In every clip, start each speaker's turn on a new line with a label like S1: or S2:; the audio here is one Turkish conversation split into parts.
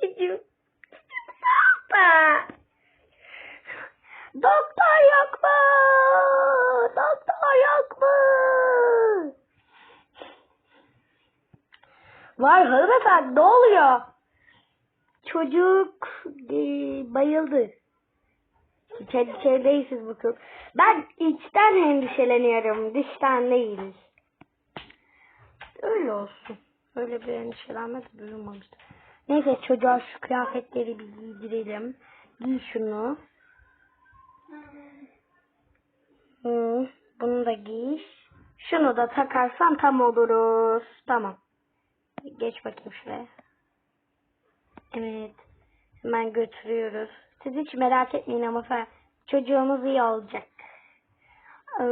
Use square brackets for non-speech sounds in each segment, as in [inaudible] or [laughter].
S1: Çocuğum. Baba. Doktor yok mu? Doktor yok mu? Var hanımefendi ne oluyor? Çocuk e, bayıldı. Kendi kendisiz bakın. Ben içten endişeleniyorum. Dıştan değil. Öyle olsun. Öyle bir endişelenme duyulmamıştı. Neyse çocuğa şu kıyafetleri bir giydirelim. Giy şunu. Hı, bunu da giy. Şunu da takarsan tam oluruz. Tamam. Geç bakayım şuraya. Evet. Hemen götürüyoruz. Siz hiç merak etmeyin ama. Çocuğumuz iyi olacak. Ee,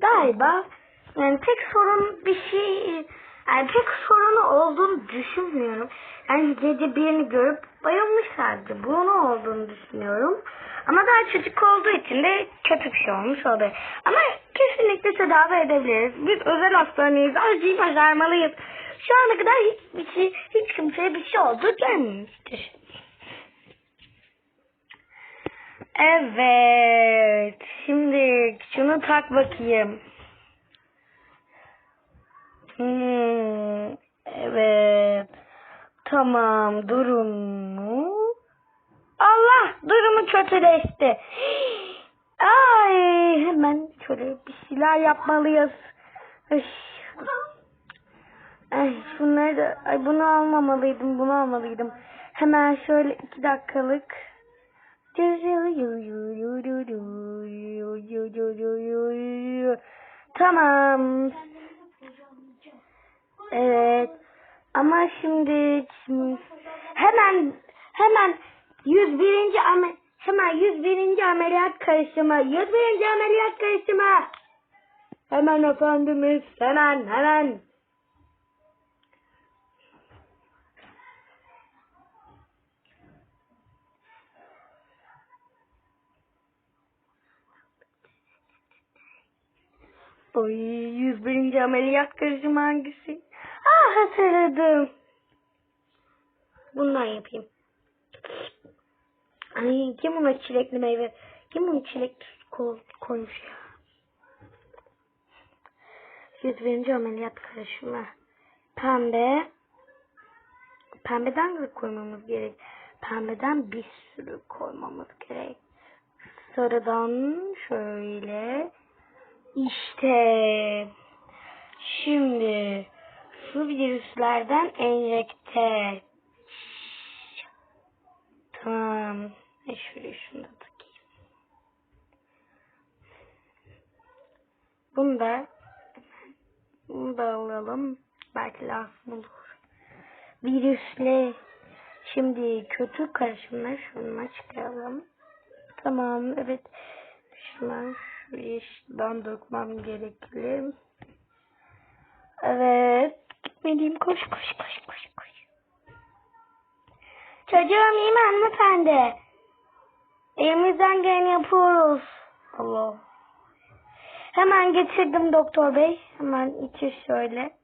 S1: galiba yani tek sorun bir şey yani tek sorunu olduğunu düşünmüyorum. Yani gece birini görüp bayılmış sadece. Bunu olduğunu düşünüyorum. Ama daha çocuk olduğu için de kötü bir şey olmuş olabilir. Ama kesinlikle tedavi edebiliriz. Biz özel hastaneyiz. Acıyı başarmalıyız. Şu ana kadar hiçbir şey, hiç kimseye bir şey oldu gelmemiştir. Evet. Şimdi şunu tak bakayım. Hmm, evet. Tamam. Durumu. Allah durumu kötüleşti. Ay hemen şöyle bir şeyler yapmalıyız. Ay, şunları da ay bunu almamalıydım bunu almalıydım. Hemen şöyle iki dakikalık. Tamam. 100. ameliyat karışımı. Hemen efendimiz hemen hemen. Oy 101. ameliyat karışımı hangisi? Ah hatırladım. Bundan yapayım. Ay kim buna çilekli meyve? Kim bunu çilek ko koymuş ya? 101. ameliyat karışımı. Pembe. Pembeden de koymamız gerek. Pembeden bir sürü koymamız gerek. Sarıdan şöyle. İşte. Şimdi şu virüslerden enjekte. Tamam. E şöyle şunu da Bunu da bunu da alalım. Belki lazım olur. Virüsle şimdi kötü karışımlar şununla çıkaralım. Tamam evet. Şunlar şu yeşilden dökmem gerekli. Evet. Gitmeliyim. Koş koş koş koş koş. Çocuğum iyi mi hanımefendi? Elimizden geleni yapıyoruz. Allah. Hemen getirdim doktor bey. Hemen içir şöyle.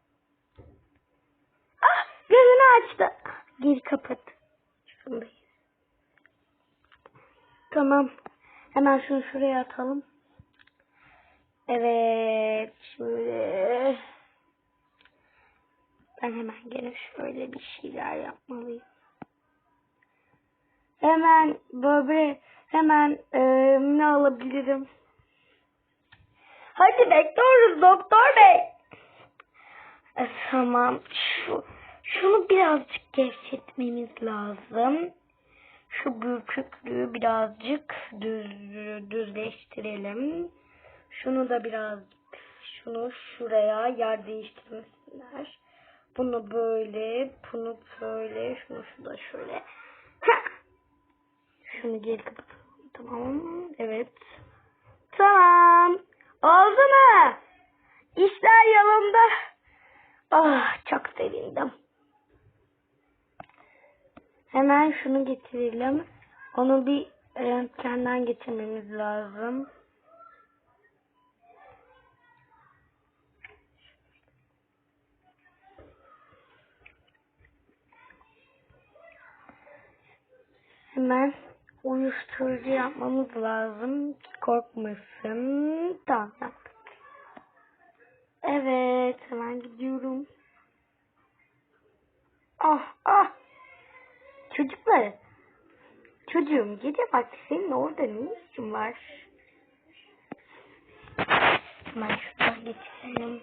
S1: Ah gözünü açtı. Geri kapat. Tamam. Hemen şunu şuraya atalım. Evet. Şöyle. Ben hemen gene şöyle bir şeyler yapmalıyım. Hemen böyle hemen e, ne alabilirim? Hadi bekliyoruz doktor bey. E, tamam. Şu, şunu birazcık gevşetmemiz lazım. Şu bürküklüğü birazcık düz, düzleştirelim. Şunu da biraz şunu şuraya yer değiştirmesinler. Bunu böyle, bunu böyle, şunu şurada şöyle. Heh. Şunu geri kapatalım. Tamam. Evet. Tamam. Oldu mu? İşler yolunda. Ah çok sevindim. Hemen şunu getirelim. Onu bir e, röntgenden geçirmemiz lazım. Hemen uyuşturucu yapmamız lazım. Korkmasın. Tamam yaptık. Evet hemen gidiyorum. Ah ah. Çocuklar. Çocuğum gece vakti senin orada ne işin var? Hemen şuradan geçelim.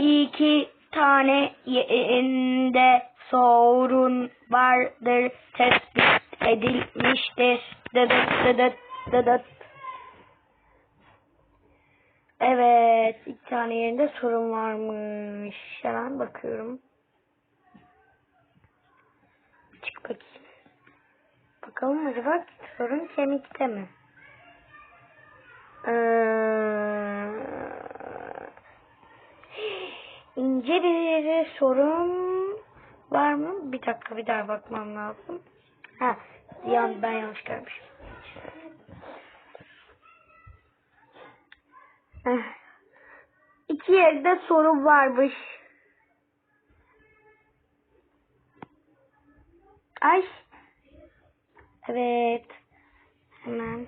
S1: İki tane yerinde sorun vardır tespit edilmiştir. Dıdıt dıdıt dıdıt. Evet, iki tane yerinde sorun varmış. Hemen bakıyorum. Çık bakayım. Bakalım acaba sorun kemikte mi? Ee, ince bir sorun var mı? Bir dakika bir daha bakmam lazım. Ha, yan, ben yanlış görmüşüm. Eh, İki yerde sorun varmış. Ay. Evet. Hemen.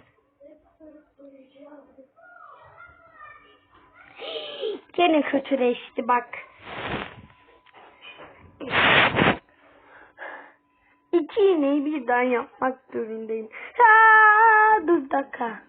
S1: Gene kötüleşti bak. İki iğneyi birden yapmak zorundayım. Ha, dur dakika.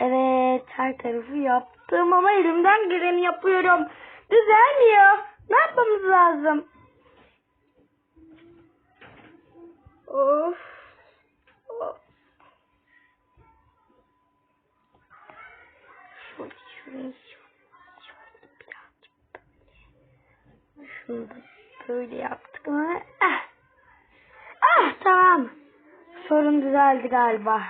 S1: Evet her tarafı yaptım ama elimden geleni yapıyorum. Düzelmiyor. Ne yapmamız lazım? Of. Şurayı şöyle, birazcık böyle. Şunu da böyle yaptık mı? Ah. Ah tamam. Sorun düzeldi galiba.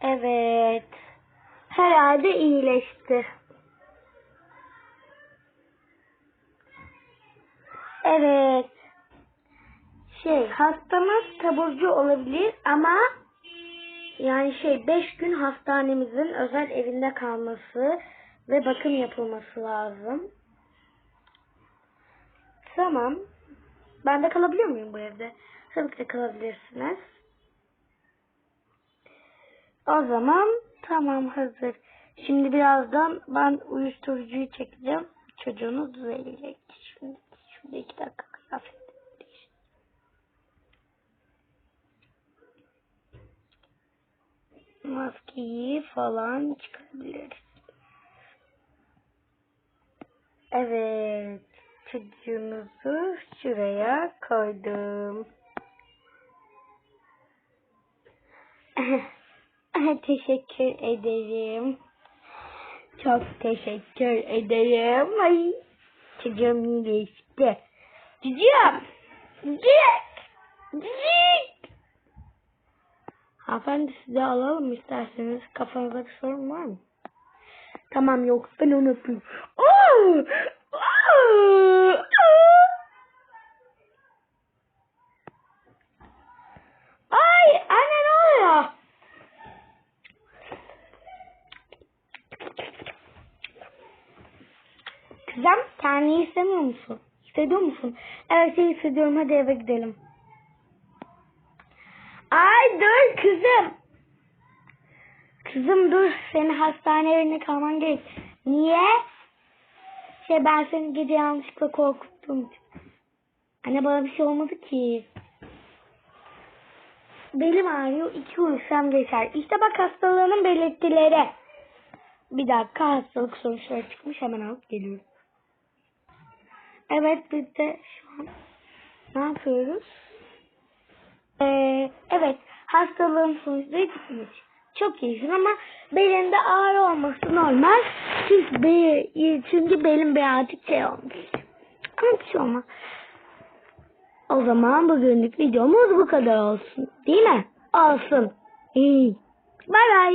S1: Evet. Herhalde iyileşti. Evet. Şey hastamız taburcu olabilir ama yani şey 5 gün hastanemizin özel evinde kalması ve bakım yapılması lazım. Tamam. Ben de kalabiliyor muyum bu evde? Tabii ki de kalabilirsiniz. O zaman tamam hazır. Şimdi birazdan ben uyuşturucuyu çekeceğim. Çocuğunuz düzelecek. Şimdi şurada iki dakika kıyafet değiştir. Maskeyi falan çıkarabiliriz. Evet. Çocuğunuzu şuraya koydum. [laughs] Teşekkür ederim. Çok teşekkür ederim. Ay, çocuğum iyileşti. Cicim! Cicik! Cicik! Hanımefendi size alalım isterseniz. Kafanızda bir sorun var mı? Tamam yok ben onu! Oo! Ay anne ne oluyor? Kızım kendini istemiyor musun? Hissediyor musun? Evet şey hissediyorum hadi eve gidelim. Ay dur kızım. Kızım dur senin hastane evinde kalman gerek. Niye? Şey ben seni gece yanlışlıkla korkuttum. Anne bana bir şey olmadı ki. Belim ağrıyor iki uyusam geçer. İşte bak hastalığının belirtileri. Bir dakika hastalık sonuçları çıkmış hemen alıp geliyorum. Evet biz de şu an ne yapıyoruz? Ee, evet hastalığın sonuçları çıkmış. Çok iyisin ama belinde ağrı olması normal. Çünkü, be, çünkü belim birazcık şey olmuş. Ama bir şey olmaz. O zaman bugünlük videomuz bu kadar olsun. Değil mi? Olsun. İyi. Bay bay.